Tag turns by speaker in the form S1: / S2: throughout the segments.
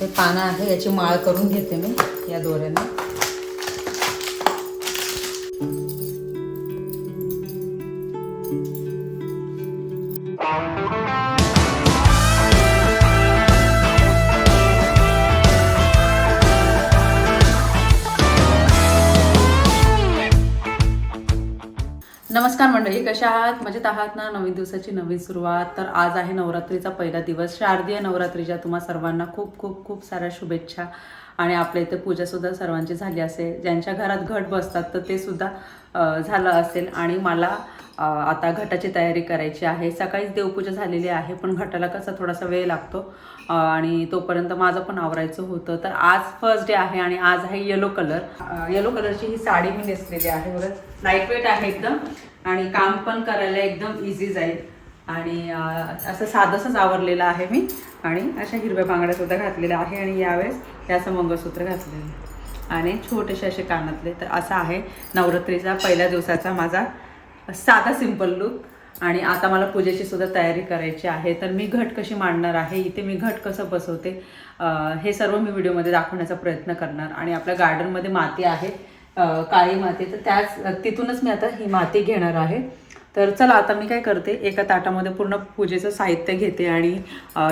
S1: ते पानं आहे याची माळ करून घेते मी या दोऱ्याने. कशा आहात? मजेत आहात ना? नवीन दिवसाची नवीन सुरुवात. तर आज आहे नवरात्रीचा पहिला दिवस. शारदीय नवरात्रीच्या तुम्हा सर्वांना खूप खूप खूप साऱ्या शुभेच्छा. आणि आपल्या इथे पूजासुद्धा सर्वांची झाली असेल. ज्यांच्या घरात घट बसतात तर ते सुद्धा झालं असेल. आणि मला आता घटाची तयारी करायची आहे. सकाळीच देवपूजा झालेली आहे पण घटाला कसा थोडासा वेळ लागतो. आणि तोपर्यंत माझं पण आवरायचं होतं. तर आज फर्स्ट डे आहे आणि आज आहे येलो कलर. येलो कलरची ही साडी मी नेसलेली आहे. बरं? लाइट वेट आहे एकदम. आणि काम पण करायला एकदम इझी जाईल. आणि असं साधंसंच आवरलेलं आहे मी. आणि अशा हिरव्या बांगड्या सुद्धा घातलेल्या आहे आणि यावेळेस हे असं मंगळसूत्र घातलेलं आहे. आणि छोटेसे असे कानातले तर असा आहे नवरात्रीचा पहिल्या दिवसाचा माझा साधा सिंपल लुक आणि आता मला पूजेची सुद्धा तयारी करायची आहे. तर मी घट कशी मांडणार आहे? इथे मी घट कसं बसवते? हे सर्व मी व्हिडिओमध्ये दाखवण्याचा प्रयत्न करणार. आणि आपल्या गार्डनमध्ये माती आहे. काळी माती तर त्याच तिथूनच मी आता ही माती घेणार आहे. तर चला आता मी काय करते एका ताटामध्ये पूर्ण पूजेचं साहित्य घेते आणि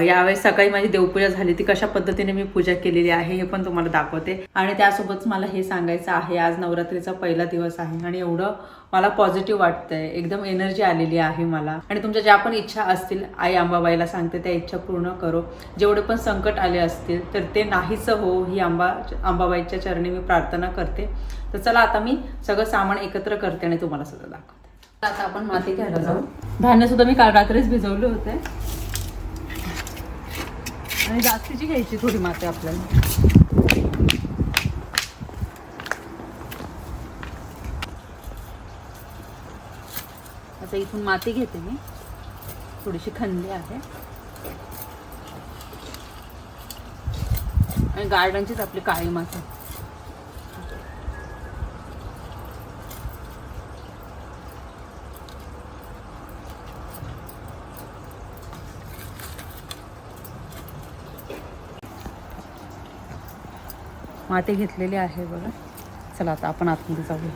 S1: यावेळेस सकाळी माझी देवपूजा झाली ती कशा पद्धतीने मी पूजा केलेली आहे हे पण तुम्हाला दाखवते. आणि त्यासोबतच मला हे सांगायचं आहे आज नवरात्रीचा पहिला दिवस आहे आणि एवढं मला पॉझिटिव्ह वाटतंय एकदम एनर्जी आलेली आहे मला. आणि तुमच्या ज्या पण इच्छा असतील आई अंबाबाईला सांगते त्या इच्छा पूर्ण करो. जेवढे पण संकट आले असतील तर ते नाहीच हो ही अंबा अंबाबाईच्या चरणी मी प्रार्थना करते. तर चला आता मी सगळं सामान एकत्र करते आणि तुम्हाला सुद्धा दाखव आता आपण माती घ्यायला जाऊ. धान्य सुद्धा मी काल रात्रीच भिजवले होते. आणि जास्तीची घ्यायची थोडी माती आपल्याला. आता इथून माती घेते मी. थोडीशी खंदी आहे. आणि गार्डनचीच आपली काळी माती. माती घेतलेली आहे बघा. चला आता आपण आतमध्ये जाऊया.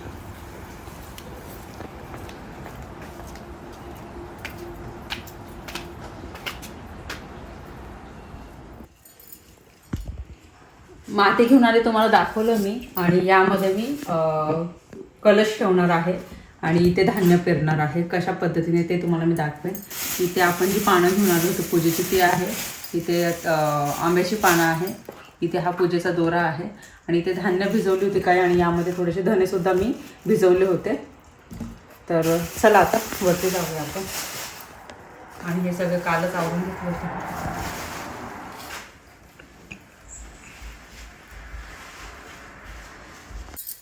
S1: माती घेऊन आले तुम्हाला दाखवलं मी. आणि यामध्ये मी कलश ठेवणार आहे. आणि इथे धान्य पेरणार आहे. कशा पद्धतीने ते तुम्हाला मी दाखवेन. इथे आपण जी पानं घेऊन आलो होतो पूजेची ती आहे. इथे आंब्याची पानं आहे. इथे हा पूजेचा दोरा आहे. आणि इथे धान्य भिजवली होती काय आणि यामध्ये थोडेसे धनेसुद्धा मी भिजवले होते. तर चला आता वरती जाऊया आपण. आणि हे सगळं कालच आवरून घेतलं होतं.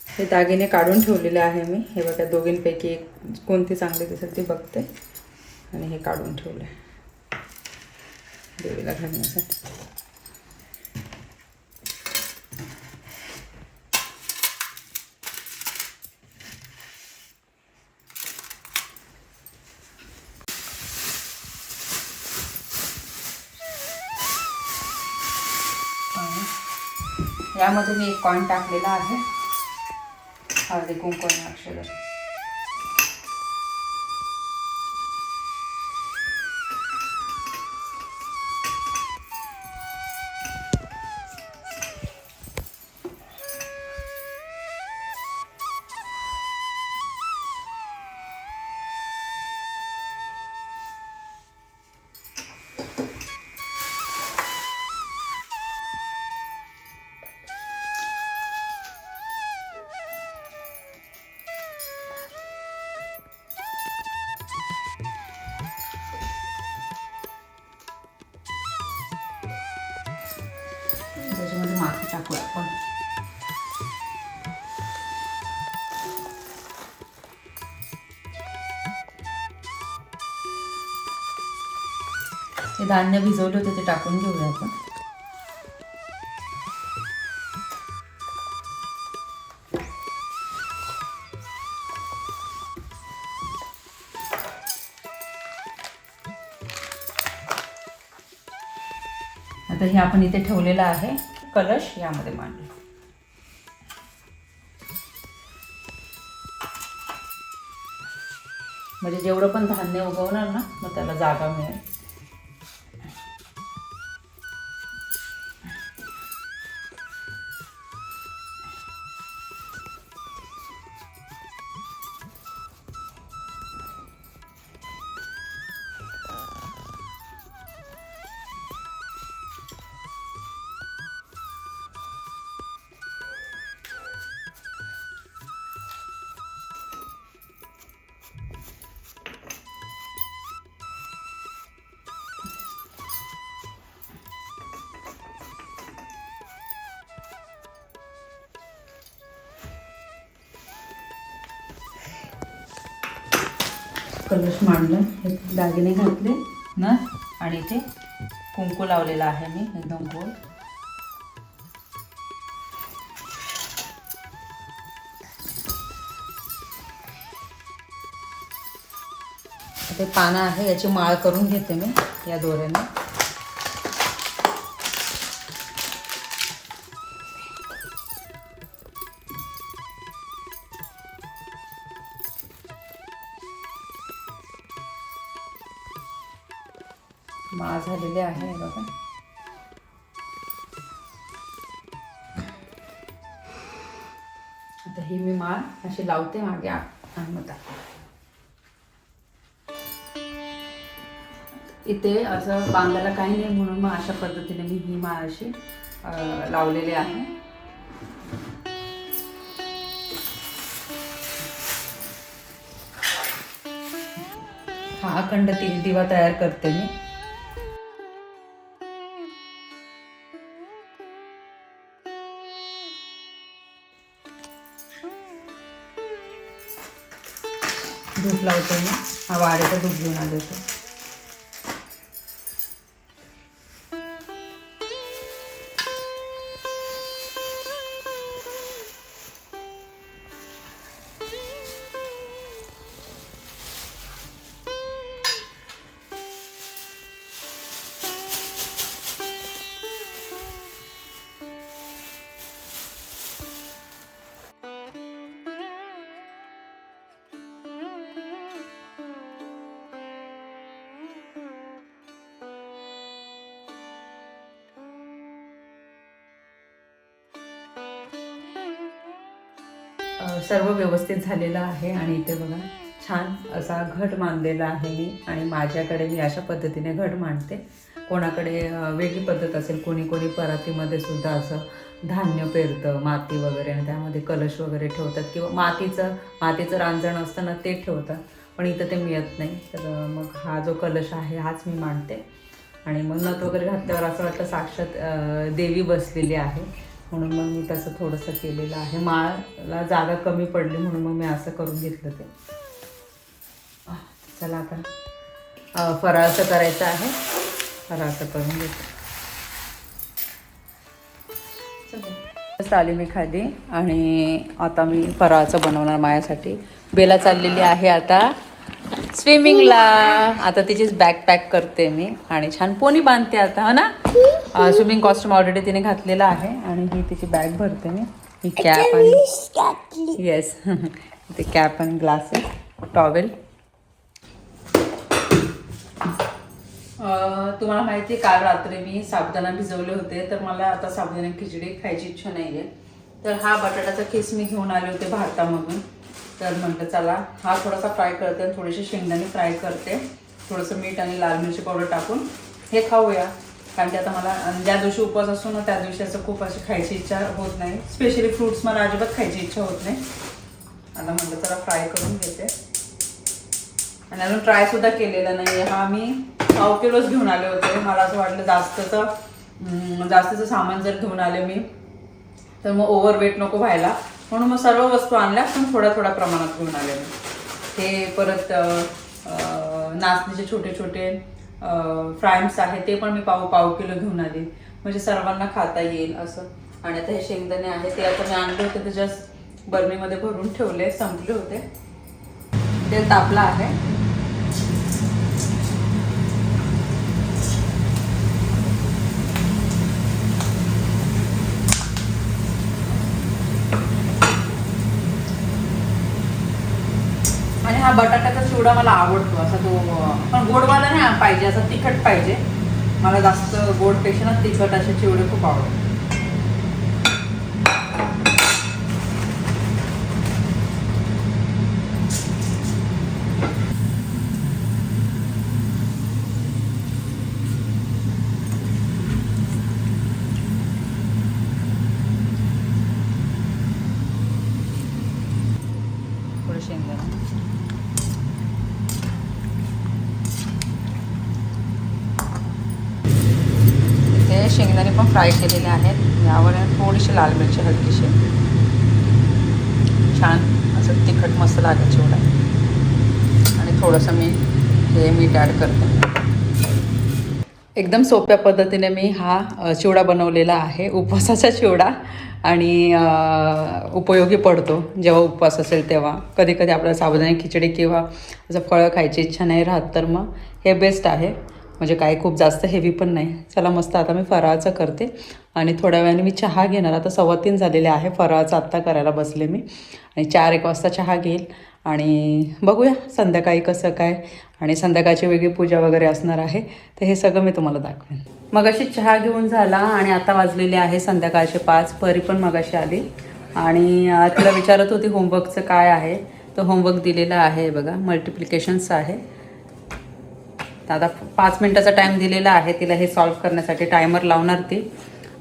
S1: हे दागिने काढून ठेवलेले आहे मी. हे बघा दोघींपैकी एक कोणती चांगली दिसेल ती बघते. आणि हे काढून ठेवले देवीला घालण्यासाठी यामध्ये मी एक कॉईन टाकलेला आहे. हळदी कुंकू आणि अक्षर. ते धान्य भिजवले होते ते टाकून घेऊया आपण. आता हे आपण इथे ठेवलेलं आहे कलश यामध्ये मांडले म्हणजे जेवढं पण धान्य उगवणार ना मग त्याला जागा मिळेल. कलश मांडलं हे दागिने घातले ना आणि इथे कुंकू लावलेला आहे मी एकदम गोल. ते पानं आहे याची माळ करून घेते मी या दोऱ्याने. माळ झालेली आहे बघा. आता ही मी माळ अशी लावते मागे आ- टाकते. इथे असं बांधायला काही नाही म्हणून मग अशा पद्धतीने मी ही माळ अशी लावलेली आहे. हा अखंड तीन दिवा तयार करते मी. धूप लावतो मी हा वाड्याचा धूप सर्व व्यवस्थित झालेलं आहे आणि इथे बघा छान असा घट मांडलेला आहे मी आणि माझ्याकडे मी अशा पद्धतीने घट मांडते. कोणाकडे वेगळी पद्धत असेल कोणी कोणी परातीमध्ये सुद्धा असं धान्य पेरतं माती वगैरे आणि त्यामध्ये कलश वगैरे ठेवतात किंवा मातीचं मातीचं रांजण असतं ना ते ठेवतात. पण इथं ते मिळत नाही. तर मग हा जो कलश आहे हाच मी मांडते. आणि मग नथ वगैरे घातल्यावर असं वाटतं साक्षात देवी बसलेली आहे. म्हणून मग मी तसं थोडंसं केलेलं आहे. माळला जागा कमी पडली म्हणून मग मी असं करून घेतलं ते. चला आता. अ, फराळाचं करायचं आहे. फराळाचं करून घेतो. मस्त आली मी खाली आणि आता मी फराळाचं बनवणार माझ्यासाठी. बेला चाललेली आहे आता स्विमिंगला. आता तिचीच बॅग पॅक करते मी. आणि छान पोनी बांधते आता हो ना? स्विमिंग कॉस्ट्युम ऑलरेडी तिने घातलेला आहे आणि ही तिची बॅग भरते मी. ही कॅप आणि येस ते कॅप आणि ग्लासेस टॉवेल तुम्हाला माहिती आहे, काल रात्री मी साबुदाणा भिजवले होते तर मला आता साबुदाणा खिचडी खायची इच्छा नाही आहे तर हा बटाट्याचा केस मी घेऊन आले होते भारतामधून. तर म्हटलं चला हा थोडासा फ्राय करते आणि थोडेसे शेंगदाणे फ्राय करते. थोडंसं मीठ आणि लाल मिरची पावडर टाकून. हे खाऊया. कारण की आता मला ज्या दिवशी उपवास असतो ना त्या दिवशी असं खूप अशी खायची इच्छा होत नाही. स्पेशली फ्रुट्स मला अजिबात खायची इच्छा होत नाही. आता म्हटलं जरा फ्राय करून घेते. आणि अजून ट्राय सुद्धा केलेला नाही हा मी पाव किलोच घेऊन आले होते. मला असं वाटलं जास्तचं जास्तीचं सामान जर घेऊन आले मी तर मग ओव्हरवेट नको व्हायला. म्हणून मग सर्व वस्तू आणल्या पण थोड्या थोड्या प्रमाणात घेऊन आले मी. हे परत नाचणीचे छोटे छोटे फ्रायम्स आहे ते पण मी पाव पाव किलो घेऊन आली. म्हणजे सर्वांना खाता येईल असं. आणि आता हे शेंगदाणे आहे ते आता मी आणले होते ते जस्ट भरून ठेवले संपले होते. ते तापला आहे. आणि हा बटाटा चिवडा मला आवडतो. असा तो पण गोडवाला नाही पाहिजे असं तिखट पाहिजे. मला जास्त गोडपेक्षा ना तिखट असे चिवडे खूप आवडतात थोडं शेंगदाणा ते शेंगदाणे पण फ्राय केलेले आहेत. यावर थोडीशी लाल मिरची हलकीशी. छान असं तिखट मस्त लागेल चिवडा आणि थोडंसं मी हे मीठ ॲड करते. एकदम सोप्या पद्धतीने मी हा चिवडा बनवलेला आहे. उपवासाचा चिवडा. आणि उपयोगी पडतो. जेव्हा उपवास असेल तेव्हा. कधी कधी आपल्याला साबुदाणे खिचडी किंवा असं फळं खायची इच्छा नाही राहत तर मग हे बेस्ट आहे. म्हणजे काय खूप जास्त हेवी पण नाही. चला मस्त आता मी फराळाचं करते. आणि थोड्या वेळाने मी चहा घेणार. आता सव्वा तीन झालेले आहे. फराळाचं आत्ता करायला बसले मी. आणि चार एक वाजता चहा घेईल. आणि बघूया संध्याकाळी कसं काय. आणि संध्याकाळची वेगळी पूजा वगैरे असणार आहे. तर हे सगळं मी तुम्हाला दाखवेन. मग अशी चहा घेऊन झाला आणि आता वाजलेले आहे संध्याकाळचे पाच. परी पण मगाशी आली. आणि तिला विचारत होती होमवर्कचं काय आहे. तर होमवर्क दिलेला आहे बघा. मल्टिप्लिकेशन्स आहे. तर आता पाच मिनटाचा टाईम दिलेला आहे तिला हे सॉल्व करण्यासाठी टायमर लावणार ती.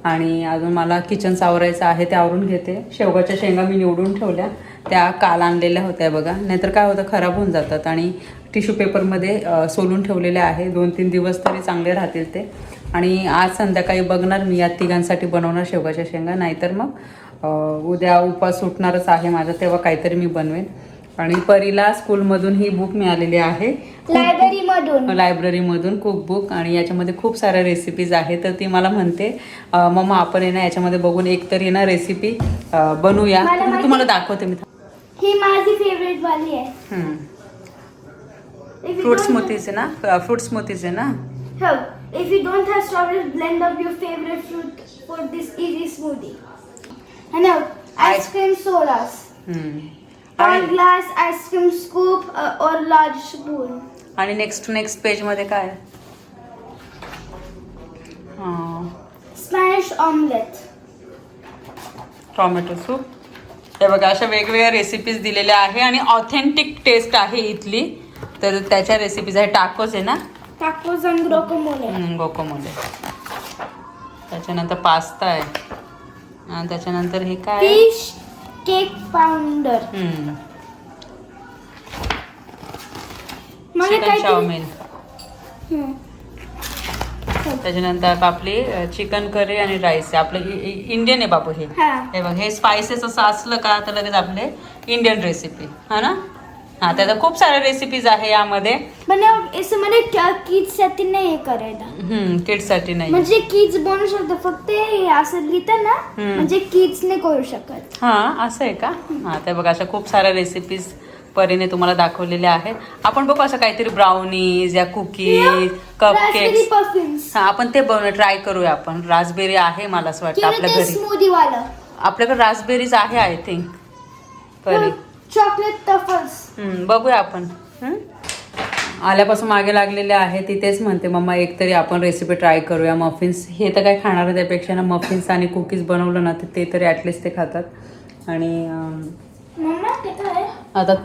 S1: आणि अजून मला किचन सावरायचं आहे ते आवरून घेते. शेवगाच्या शेंगा मी निवडून ठेवल्या. त्या काल आणलेल्या होत्या बघा. नाहीतर काय होतं खराब होऊन जातात. आणि टिश्यू पेपरमध्ये सोलून ठेवलेले आहे. दोन तीन दिवस तरी चांगले राहतील ते. आणि आज संध्याकाळी बघणार मी या तिघांसाठी बनवणार शेवगाच्या शेंगा. नाहीतर मग उद्या उपास सुटणारच आहे माझा तेव्हा काहीतरी मी बनवेन. आणि परीला स्कूलमधून ही बुक मिळालेली आहे.
S2: लायब्ररी मधून.
S1: लायब्ररीमधून कुक बुक आणि याच्यामध्ये खूप साऱ्या रेसिपीज आहेत. तर ती मला म्हणते मम्मा आपण ना याच्यामध्ये बघून एक तरी ना रेसिपी बनवूया. तुम्हाला दाखवते मी.
S2: ही माझी फेवरेट वाली आहे.
S1: फ्रूट स्मूथीज आहे ना? फ्रूट स्मूथीज आहे ना?
S2: you don't have strawberries, blend up your favorite fruit for this easy smoothie. And
S1: आणि
S2: cream scoop uh, or large spoon.
S1: आणि नेक्स्ट नेक्स्ट पेजमध्ये काय आहे? हां,
S2: Spanish omelette.
S1: टॉमॅटो सूप हे बघा अशा वेगवेगळ्या रेसिपीज दिलेल्या आहे आणि ऑथेंटिक टेस्ट आहे इथली तर त्याच्या रेसिपीज आहे टाकोच आहे ना
S2: Tacos and guacamole.
S1: गोकोमध्ये त्याच्यानंतर पास्ता आहे आणि त्याच्यानंतर हे काय आहे?
S2: Pounder.
S1: हम्म,
S2: मला
S1: चिकन
S2: हम्म.
S1: त्याच्यानंतर आपली चिकन करी आणि राईस आपलं इ- इ- इंडियन आहे हे.
S2: हा.
S1: हे बघ हे स्पायसेस असं असलं का तर लगेच आपले इंडियन रेसिपी हा ना? हा त्याच्या खूप साऱ्या रेसिपीज आहे यामध्ये.
S2: पण याच्यामध्ये किड्ससाठी नाही हे करायला.
S1: किड्ससाठी नाही
S2: म्हणजे किड्स बनवू शकतो फक्त हे असं लिहितं ना
S1: हम्म.
S2: म्हणजे किड्स नाही करू शकत.
S1: हा असं आहे का? हा ते बघा अशा खूप साऱ्या रेसिपीज परीने तुम्हाला दाखवलेल्या आहेत. आपण बघू असं काहीतरी ब्राउनीज या cookies cup
S2: raspberry
S1: cakes
S2: puffins
S1: हा आपण ते बनव ट्राय करूया आपण. रासबेरी आहे मला असं वाटतं
S2: किंवा
S1: आपल्या
S2: ते
S1: घरी.
S2: स्मूदी वाला.
S1: आपल्याकडे रासबेरीज आहे आय थिंक परी.
S2: चॉकलेट टफल्स
S1: बघूया आपण? आल्यापासून मागे लागलेले आहे ती तेच म्हणते मम्मा एक तरी आपण रेसिपी ट्राय करूया मफिन्स हे तर काय खाणार आहे त्यापेक्षा ना मफिन्स आणि कुकीज बनवलं ना तर ते तरी ॲटलिस्ट ते खातात. आणि अं,
S2: मम्मा ते काय
S1: आता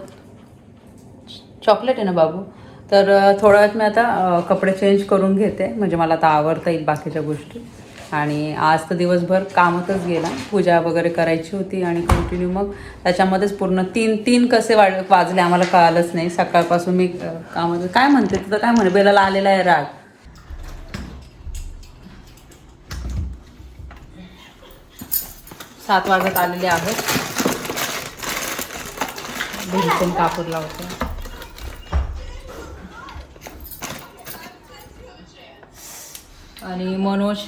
S1: चॉकलेट आहे ना बाबू? तर अ, थोड्या वेळात मी आता अ, कपडे चेंज करून घेते. म्हणजे मला आता आवडता येईल बाकीच्या गोष्टी. आणि आज तर दिवसभर कामातच गेला. पूजा वगैरे करायची होती आणि कंटिन्यू मग त्याच्यामध्येच पूर्ण तीन तीन कसे वाज वाजले आम्हाला कळालंच नाही. सकाळपासून मी कामात काय म्हणते तुझं काय म्हणे? बेलाला आलेला आहे राग. सात वाजत आलेले आहेत. घरी कापूर लावते आणि मनोज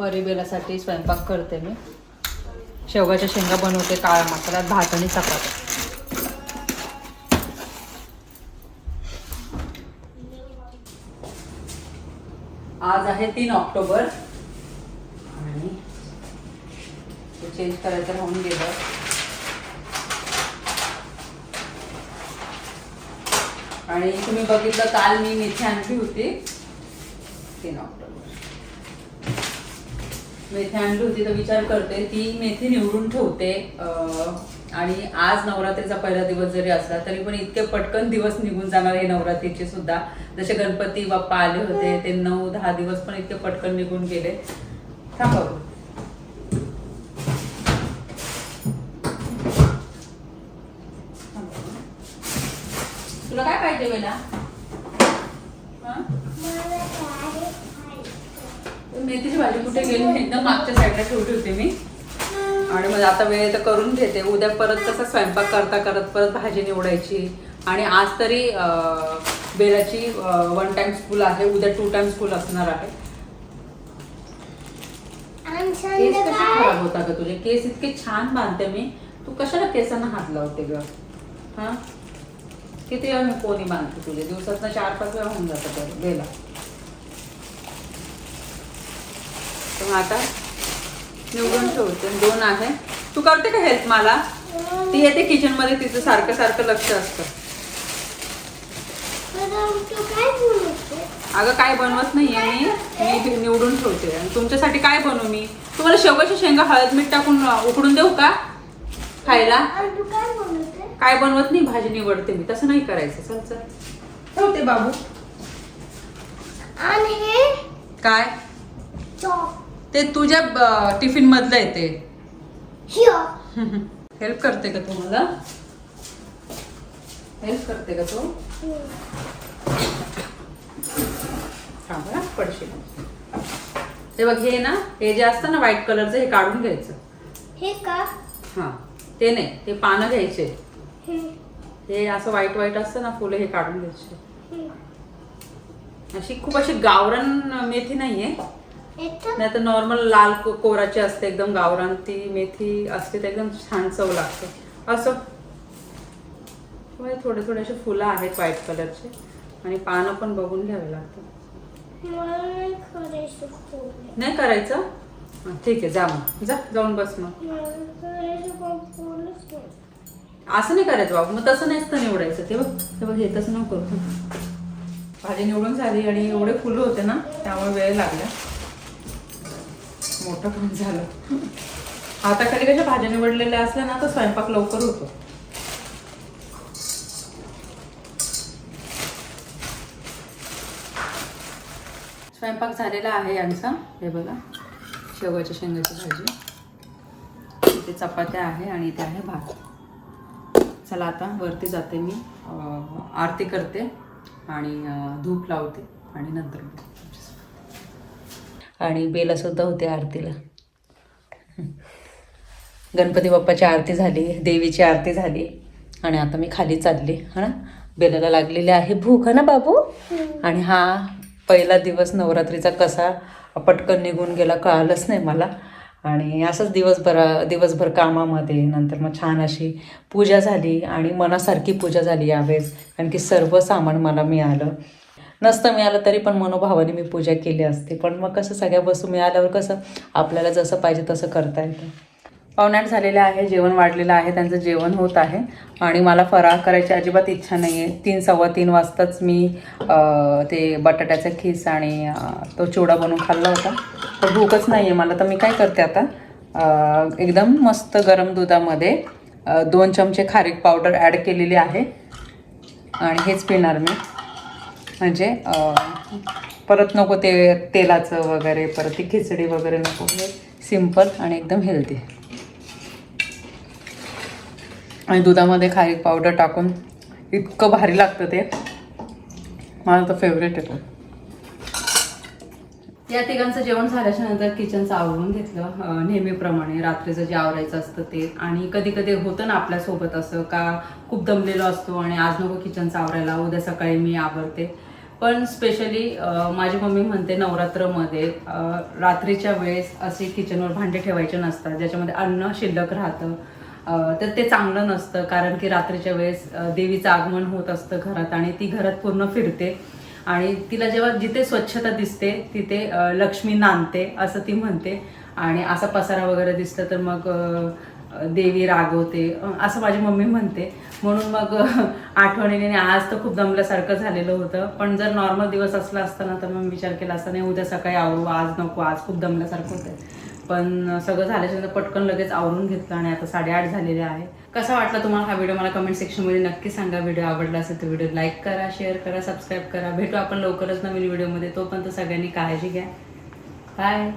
S1: परिबेलासाठी स्वयंपाक करते मी. शेवगाच्या शेंगा बनवते काळा मसाल्यात भात आणि चपात्या. आज आहे तीन ऑक्टोबर. आणि चेंज करायचं राहून गेलं. आणि तुम्ही बघितलं काल मी मेथी आणली होती. तीन ऑक्टोबर. मेथी आणली होती तर विचार करते ती मेथी निवडून ठेवते आणि आज नवरात्रीचा पहिला दिवस जरी असला तरी पण इतके पटकन दिवस निघून जाणार हे नवरात्रीचे सुद्धा. जसे गणपती बाप्पा आले होते ते नऊ दहा दिवस पण इतके पटकन निघून गेले. थांबा. तुला काय पाहिजे वेळा हा? मेथीची गेली एकदम मागच्या साईडला ठेवली होती मी. आणि मग आता वेळ तर करून घेते. उद्या परत कसं स्वयंपाक करता करत परत भाजी निवडायची. आणि आज तरी बेलाची वन टाइम स्कूल आहे. उद्या टू टाइम स्कूल असणार आहे. केस कसे खराब होता ग तुझे? केस इतके छान बांधते मी. तू कशाला केसांना हात लावते ग? हा? किती वेळा मी कोणी बांधते तुझे? दिवसात चार पाच वेळा होऊन जातं बेला तर मग आता. निवडून ठेवते. दोन आहे. तू करते का हेल्प मला? ती येते किचनमध्ये तिचं सारखं सारखं लक्ष असतं. अगं काय बनवत नाहीये मी. मी निवडून ठेवते. आणि तुमच्यासाठी काय बनवू मी? तुम्हाला शेवगाची शेंगा हळद मीठ टाकून उकडून देऊ का? खायला?
S2: काय
S1: बनवत नाही? भाजी निवडते मी. तसं नाही करायचं. चल चल. ठेवते बाबू.
S2: आणि
S1: काय?
S2: चॉप.
S1: ते तुझ्या टिफिन मधलं येते हेल्प करते का तू मला? हेल्प करते का तू? थांब पडशील. ते बघ हे ना हे जे असतं ना व्हाईट कलरचं हे काढून घ्यायचं.
S2: हे का?
S1: हा ते नाही ते पानं घ्यायचे.
S2: हे.
S1: असं व्हाईट व्हाईट असतं ना फुलं हे काढून घ्यायचे. अशी खूप अशी गावरान मेथी नाहीये? नाही तर नॉर्मल लाल कोराची असते एकदम गावरान ती मेथी असते ते एकदम छान चव लागते. असं. थोडे थोडे असे फुलं आहेत व्हाईट कलरचे आणि पानं पण बघून घ्यावे लागतात.
S2: मला नाही करायचं?
S1: ठीक आहे जा मग. जा जाऊन बस मग. असं नाही करायचं बाबू मग तसं नसतं निवडायचं. ते बघ ते बघ हे तसं नको. भाजी निवडून झाली आणि एवढे फुलं होते ना त्यामुळे वेळ लागला. मोठं काम झालं. कधी कशा भाज्या निवडलेल्या असल्या ना तर स्वयंपाक लवकर होतो. स्वयंपाक झालेला आहे यांचा हे बघा शेवगाच्या शेंगाची भाजी. इथे चपात्या आहे आणि इथे आहे भात. चला आता वरती जाते मी. आरती करते आणि धूप लावते आणि नंतर आणि बेलासुद्धा होते आरतीला. गणपती बाप्पाची आरती झाली देवीची आरती झाली आणि आता मी खाली चालली हा ना? बेलाला लागलेली आहे भूक हा ना बाबू? आणि हा पहिला दिवस नवरात्रीचा कसा पटकन निघून गेला कळालंच नाही मला. आणि असंच दिवसभर दिवसभर कामामध्ये नंतर मग छान अशी पूजा झाली आणि मनासारखी पूजा झाली यावेळेस कारण की सर्व सामान मला मिळालं. नसतं मिळालं तरी पण मनोभावाने मी पूजा केली असते. पण मग कसं सगळ्या वस्तू मिळाल्यावर कसं आपल्याला जसं पाहिजे तसं करता येतं. पाहुण्यात झालेलं आहे जेवण वाढलेलं आहे त्यांचं जेवण होत आहे. आणि मला फराळ करायची अजिबात इच्छा नाही आहे तीन सव्वा तीन वाजताच मी ते बटाट्याचा खीस आणि तो चिवडा बनवून खाल्ला होता. तर भूकच नाही आहे मला. तर मी काय करते आता? एकदम मस्त गरम दुधामध्ये दोन चमचे खारीक पावडर ॲड केलेली आहे. आणि हेच पिणार मी. म्हणजे परत नको ते तेलाचं वगैरे परत ती खिचडी वगैरे नको. हे सिंपल आणि एकदम हेल्दी आणि दुधामध्ये खारीक पावडर टाकून इतकं भारी लागतं ते. मला तर फेवरेट आहे तो. या तिघांचं जेवण झाल्याच्यानंतर किचनचं आवरून घेतलं. नेहमीप्रमाणे रात्रीचं जे आवरायचं असतं ते. आणि कधी कधी होतं ना आपल्यासोबत असं का खूप दमलेलो असतो आणि आज नको किचनचं आवरायला उद्या सकाळी मी आवरते. पण स्पेशली माझी मम्मी म्हणते नवरात्रमध्ये रात्रीच्या वेळेस असे किचनवर भांडे ठेवायचे नसतात ज्याच्यामध्ये अन्न शिल्लक राहतं. तर ते चांगलं नसतं कारण की रात्रीच्या वेळेस देवीचं आगमन होत असतं घरात आणि ती घरात पूर्ण फिरते. आणि तिला जेव्हा जिथे स्वच्छता दिसते तिथे लक्ष्मी नांदते असं ती म्हणते. आणि असा पसारा वगैरे दिसला तर मग देवी रागवते असं माझी मम्मी म्हणते. म्हणून मग आठवणीने आज तर खूप दमल्यासारखं झालेलं होतं. पण जर नॉर्मल दिवस असला असता ना तर मग विचार केला असता नाही उद्या सकाळी आवरू आज नको आज खूप दमल्यासारखं होतं पण सगळं झाल्याच्यानंतर पटकन लगेच आवरून घेतलं आणि आता साडेआठ झालेले आहे. कसा वाटला तुम्हाला हा व्हिडिओ मला कमेंट सेक्शनमध्ये नक्की सांगा. व्हिडिओ आवडला असेल तर व्हिडिओ लाईक करा शेअर करा सबस्क्राईब करा. भेटू आपण लवकरच नवीन व्हिडिओमध्ये तोपर्यंत सगळ्यांनी काळजी घ्या. बाय